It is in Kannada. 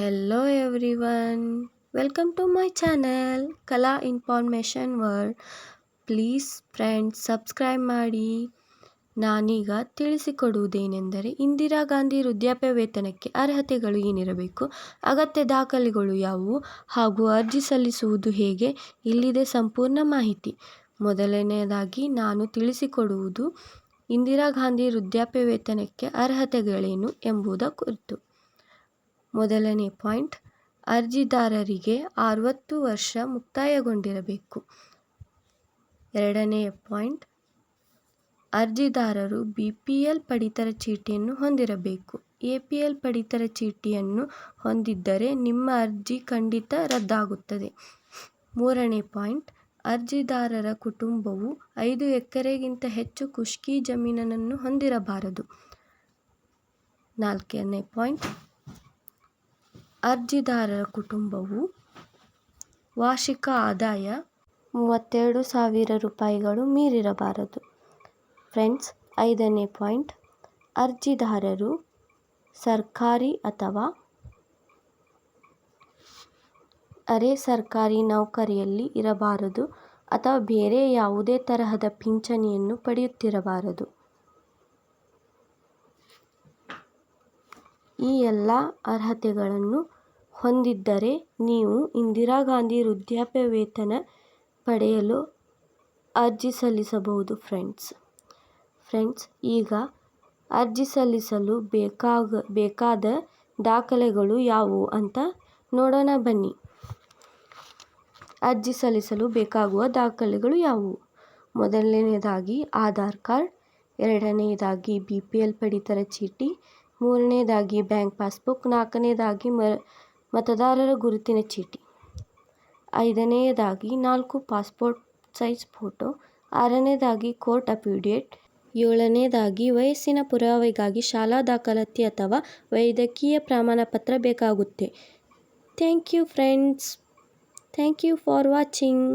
Hello every one welcome to my channel Kala information world please friends subscribe ಮಾಡಿ. ನಾನೀಗ ತಿಳಿಸಿಕೊಡುವುದೇನೆಂದರೆ ಇಂದಿರಾ ಗಾಂಧಿ ವೃದ್ಧಾಪ್ಯ ವೇತನಕ್ಕೆ ಅರ್ಹತೆಗಳು ಏನಿರಬೇಕು, ಅಗತ್ಯ ದಾಖಲೆಗಳು ಯಾವುವು, ಹಾಗೂ ಅರ್ಜಿ ಸಲ್ಲಿಸುವುದು ಹೇಗೆ, ಇಲ್ಲಿದೆ ಸಂಪೂರ್ಣ ಮಾಹಿತಿ. ಮೊದಲನೆಯದಾಗಿ ನಾನು ತಿಳಿಸಿಕೊಡುವುದು ಇಂದಿರಾ ಗಾಂಧಿ ವೃದ್ಧಾಪ್ಯ ವೇತನಕ್ಕೆ ಅರ್ಹತೆಗಳೇನು ಎಂಬುದ ಕುರಿತು. ಮೊದಲನೇ ಪಾಯಿಂಟ್, ಅರ್ಜಿದಾರರಿಗೆ ಅರವತ್ತು ವರ್ಷ ಮುಕ್ತಾಯಗೊಂಡಿರಬೇಕು. ಎರಡನೆಯ ಪಾಯಿಂಟ್, ಅರ್ಜಿದಾರರು ಬಿ ಪಿ ಎಲ್ ಪಡಿತರ ಚೀಟಿಯನ್ನು ಹೊಂದಿರಬೇಕು. ಎ ಪಿ ಎಲ್ ಪಡಿತರ ಚೀಟಿಯನ್ನು ಹೊಂದಿದ್ದರೆ ನಿಮ್ಮ ಅರ್ಜಿ ಖಂಡಿತ ರದ್ದಾಗುತ್ತದೆ. ಮೂರನೇ ಪಾಯಿಂಟ್, ಅರ್ಜಿದಾರರ ಕುಟುಂಬವು ಐದು ಎಕರೆಗಿಂತ ಹೆಚ್ಚು ಖುಷ್ಕಿ ಜಮೀನನ್ನು ಹೊಂದಿರಬಾರದು. ನಾಲ್ಕನೇ ಪಾಯಿಂಟ್ ಅರ್ಜಿದಾರರ ಕುಟುಂಬವು ವಾರ್ಷಿಕ ಆದಾಯ ಮೂವತ್ತೆರಡು ಸಾವಿರ ರೂಪಾಯಿಗಳು ಮೀರಿರಬಾರದು. ಫ್ರೆಂಡ್ಸ್, ಐದನೇ ಪಾಯಿಂಟ್. ಅರ್ಜಿದಾರರು ಸರ್ಕಾರಿ ಅಥವಾ ಅರೆ ಸರ್ಕಾರಿ ನೌಕರಿಯಲ್ಲಿ ಇರಬಾರದು ಅಥವಾ ಬೇರೆ ಯಾವುದೇ ತರಹದ ಪಿಂಚಣಿಯನ್ನು ಪಡೆಯುತ್ತಿರಬಾರದು. ಈ ಎಲ್ಲ ಅರ್ಹತೆಗಳನ್ನು ಹೊಂದಿದ್ದರೆ ನೀವು ಇಂದಿರಾ ಗಾಂಧಿ ವೃದ್ಧಾಪ್ಯ ವೇತನ ಪಡೆಯಲು ಅರ್ಜಿ ಸಲ್ಲಿಸಬಹುದು, ಫ್ರೆಂಡ್ಸ್. ಫ್ರೆಂಡ್ಸ್, ಈಗ ಅರ್ಜಿ ಸಲ್ಲಿಸಲು ಬೇಕಾಗ, ಬೇಕಾದ ದಾಖಲೆಗಳು ಯಾವುವು ಅಂತ ನೋಡೋಣ ಬನ್ನಿ. ಅರ್ಜಿ ಸಲ್ಲಿಸಲು ಬೇಕಾಗುವ ದಾಖಲೆಗಳು ಯಾವುವು? ಮೊದಲನೇದಾಗಿ ಆಧಾರ್ ಕಾರ್ಡ್, ಎರಡನೆಯದಾಗಿ ಬಿ ಪಿ ಎಲ್ ಪಡಿತರ ಚೀಟಿ ಮೂರನೇದಾಗಿ ಬ್ಯಾಂಕ್ ಪಾಸ್ಬುಕ್, ನಾಲ್ಕನೇದಾಗಿ ಮ, ಮತದಾರರ ಗುರುತಿನ ಚೀಟಿ. ಐದನೆಯದಾಗಿ ನಾಲ್ಕು ಪಾಸ್ಪೋರ್ಟ್ ಸೈಜ್ ಫೋಟೋ. ಆರನೇದಾಗಿ ಕೋರ್ಟ್ ಅಫಿಡೇಟ್ ಏಳನೇದಾಗಿ ವಯಸ್ಸಿನ ಪುರಾವೆಗಾಗಿ ಶಾಲಾ ದಾಖಲಾತಿ ಅಥವಾ ವೈದ್ಯಕೀಯ ಪ್ರಮಾಣಪತ್ರ ಬೇಕಾಗುತ್ತೆ. Thank you friends. Thank you for watching.